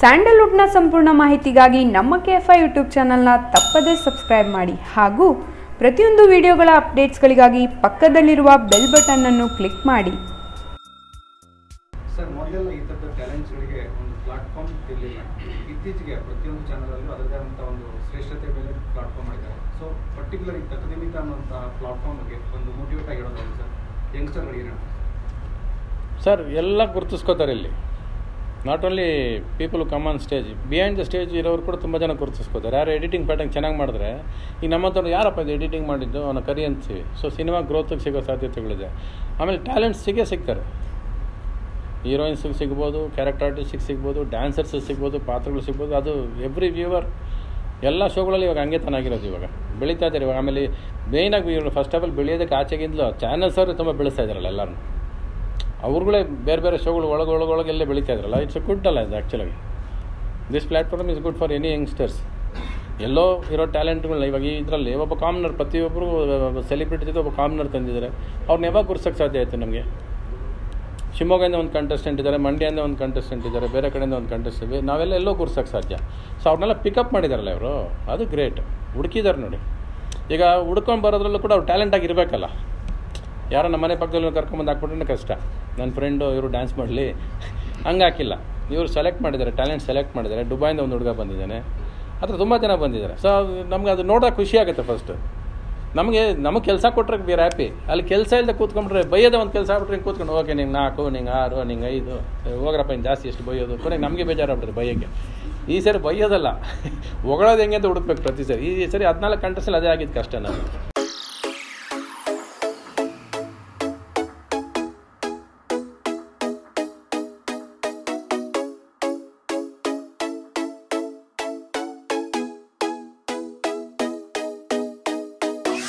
ಸ್ಯಾಂಡಲ್ವುಡ್ನ ಸಂಪೂರ್ಣ ಮಾಹಿತಿಗಾಗಿ ನಮ್ಮ ಕೆ ಎಫ್ ಐ ಯೂಟ್ಯೂಬ್ ಚಾನಲ್ನ ತಪ್ಪದೇ ಸಬ್ಸ್ಕ್ರೈಬ್ ಮಾಡಿ ಹಾಗೂ ಪ್ರತಿಯೊಂದು ವಿಡಿಯೋಗಳ ಅಪ್ಡೇಟ್ಸ್ಗಳಿಗಾಗಿ ಪಕ್ಕದಲ್ಲಿರುವ ಬೆಲ್ ಬಟನ್ ಅನ್ನು ಕ್ಲಿಕ್ ಮಾಡಿ. ಸರ್ ಮೊದಲೆಲ್ಲ ಈ ಥರದ ಟ್ಯಾಲೆಂಟ್ಸ್ಗಳಿಗೆ ಒಂದು ಪ್ಲಾಟ್ಫಾರ್ಮ್ ಇರಲಿಲ್ಲ. ಇತ್ತೀಚೆಗೆ ಪ್ರತಿಯೊಂದು ಚಾನಲಲ್ಲೂ ಅದರದೇ ಆದಂಥ ಒಂದು ಶ್ರೇಷ್ಠತೆ ಮೇಲೆ ಪ್ಲಾಟ್ಫಾರ್ಮ್ ಮಾಡಿದ್ದಾರೆ. ಸೊ ಪರ್ಟಿಕ್ಯುಲರ್ ಈ ತಕನಿಮಿತ ಅನ್ನೋಂಥ ಪ್ಲಾಟ್ಫಾರ್ಮ್ಗೆ ಒಂದು ಮೋಟಿವೇಟ್ ಆಗಿರೋದಾಗಿ ಸರ್? ಯಂಗ್ಸ್ಟರ್ಗಳಿಗೆ ಏನು ಸರ್ ಎಲ್ಲ ಗುರುತಿಸ್ಕೋತಾರೆ ಇಲ್ಲಿ. Not only people come on stage behind the stage ಇರೋರು ಕೂಡ ತುಂಬ ಜನ ಗುರುತಿಸ್ಕೋತಾರೆ. ಯಾರು ಎಡಿಟಿಂಗ್ ಪ್ಯಾಟರ್ನ್ ಚೆನ್ನಾಗಿ ಮಾಡಿದ್ರೆ, ಈ ನಮ್ಮ ಹತ್ರ ಯಾರಪ್ಪ ಇದು ಎಡಿಟಿಂಗ್ ಮಾಡಿದ್ದು ಅವನ ಕರಿ ಅಂತೀವಿ. ಸೊ ಸಿನಿಮಾ ಗ್ರೋತಿಗೆ ಸಿಗೋ ಸಾಧ್ಯತೆಗಳಿದೆ. ಆಮೇಲೆ ಟ್ಯಾಲೆಂಟ್ಸ್ ಸಿಗೇ ಸಿಗ್ತಾರೆ. ಹೀರೋಯಿನ್ಸಿಗೆ ಸಿಗ್ಬೋದು ಕ್ಯಾರೆಕ್ಟರ್ ಆರ್ಟಿಸ್ಟಿಗೆ ಸಿಗ್ಬೋದು ಡ್ಯಾನ್ಸರ್ಸ್ ಸಿಗ್ಬೋದು, ಪಾತ್ರಗಳು ಸಿಗ್ಬೋದು. ಅದು ಎವ್ರಿ ವ್ಯೂವರ್ ಎಲ್ಲ ಶೋಗಳಲ್ಲಿ ಇವಾಗ ಹಂಗೆ ತನಾಗಿರೋದು ಇವಾಗ. ಬೆಳೀತಾ ಇದ್ದಾರೆ ಇವಾಗ. ಆಮೇಲೆ ಮೇಯ್ನಾಗಿ ಫಸ್ಟ್ ಆಫ್ ಆಲ್ ಬೆಳೆಯೋದಕ್ಕೆ ಆಚೆಗಿಂದಲೂ ಚಾನಲ್ಸ್ ಅವರು ತುಂಬ ಬೆಳೆಸ್ತಾ ಇದ್ದಾರಲ್ಲ ಎಲ್ಲರೂ ಅವ್ರುಗಳೇ ಬೇರೆ ಬೇರೆ ಶೋಗಳು ಒಳಗೆ ಒಳಗೆ ಒಳಗೆಲ್ಲ ಬೆಳೀತಾ ಇದ್ರಲ್ಲ ಇಟ್ಸ್ ಗುಡ್ ಅಲ್ಲ ಇದು ಆ್ಯಕ್ಚುಲಾಗಿ this platform is good for any youngsters ಎಲ್ಲೋ ಇರೋ ಟ್ಯಾಲೆಂಟ್ಗಳನ್ನ ಇವಾಗ ಇದರಲ್ಲಿ ಒಬ್ಬ ಕಾಮನರ್ ಪ್ರತಿಯೊಬ್ಬರು ಸೆಲೆಬ್ರಿಟಿ ಜೊತೆ ಒಬ್ಬ ಕಾಮನರ್ ತಂದಿದ್ದಾರೆ. ಅವ್ರನ್ನ ಯಾವಾಗ ಗುರ್ಸೋಕ್ಕೆ ಸಾಧ್ಯ ಆಯಿತು ನಮಗೆ. ಶಿವಮೊಗ್ಗದಿಂದ ಒಂದು ಕಂಟೆಸ್ಟೆಂಟ್ ಇದ್ದಾರೆ, ಮಂಡ್ಯದಿಂದ ಒಂದು ಕಂಟೆಸ್ಟೆಂಟ್ ಇದ್ದಾರೆ, ಬೇರೆ ಕಡೆಯಿಂದ ಒಂದು ಕಂಟೆಸ್ಟೆಂಟ್ ನಾವೆಲ್ಲ ಎಲ್ಲೋ ಗುರ್ಸೋಕ್ಕೆ ಸಾಧ್ಯ. ಸೊ ಅವ್ರನ್ನೆಲ್ಲ ಪಿಕಪ್ ಮಾಡಿದಾರಲ್ಲ ಇವರು? ಅದು ಗ್ರೇಟ್ ಹುಡುಕಿದ್ದಾರೆ ನೋಡಿ. ಈಗ ಹುಡ್ಕೊಂಡು ಬರೋದ್ರಲ್ಲೂ ಕೂಡ ಅವ್ರು ಟ್ಯಾಲೆಂಟಾಗಿ ಆಗಿರಬೇಕಲ್ಲ. ಯಾರೋ ನಮ್ಮ ಮನೆ ಪಕ್ಕದಲ್ಲಿ ಕರ್ಕೊಂಡ್ಬಂದು ಹಾಕ್ಬಿಟ್ರೆ ಕಷ್ಟ. ನನ್ನ ಫ್ರೆಂಡು ಇವರು ಡ್ಯಾನ್ಸ್ ಮಾಡಲಿ. ಹಂಗೆ ಹಾಕಿಲ್ಲ. ಇವರು ಸೆಲೆಕ್ಟ್ ಮಾಡಿದ್ದಾರೆ ಟ್ಯಾಲೆಂಟ್ ಸೆಲೆಕ್ಟ್ ಮಾಡಿದ್ದಾರೆ. ದುಬೈಯಿಂದ ಒಂದು ಹುಡುಗ ಬಂದಿದ್ದಾನೆ. ಆ ಥರ ತುಂಬ ಜನ ಬಂದಿದ್ದಾರೆ. ಸೊ ನಮ್ಗೆ ಅದು ನೋಡೋಕೆ ಖುಷಿ ಆಗುತ್ತೆ ಫಸ್ಟು ನಮಗೆ ನಮಗೆ ಕೆಲಸ ಕೊಟ್ಟರೆ ಬೇರೆ ಹ್ಯಾಪಿ ಅಲ್ಲಿ ಕೆಲಸ ಇಲ್ಲದೆ ಕೂತ್ಕೊಂಡ್ರೆ ಬೈಯೋದೇ ಒಂದು ಕೆಲಸ ಆಗ್ಬಿಟ್ರೆ ಹಿಂಗೆ ಕೂತ್ಕೊಂಡು ಓಕೆ ನಿಂಗೆ ನಾಲ್ಕು ನಿಂಗೆ ಆರು, ನಿಂಗೆ ಐದು. ಹೋಗ್ರಪ್ಪ ಇನ್ನು ಜಾಸ್ತಿ ಎಷ್ಟು ಬೈಯೋದು? ಕೊನೆಗೆ ನಮಗೆ ಬೇಜಾರಾಗ್ಬಿಟ್ರೆ ಬೈಯೋಕ್ಕೆ ಈ ಸರಿ ಬೈಯೋದಲ್ಲ. ಹೊಗಳೋದು ಹೆಂಗೆ ಅಂತ ಹುಡುಕ್ಬೇಕು ಪ್ರತಿ ಸರಿ. ಈ ಸರಿ ಹದಿನಾಲ್ಕು ಕಂಟ್ರೆಸಲ್ಲಿ ಅದೇ ಆಗಿದ್ದು ಕಷ್ಟ ನಾನು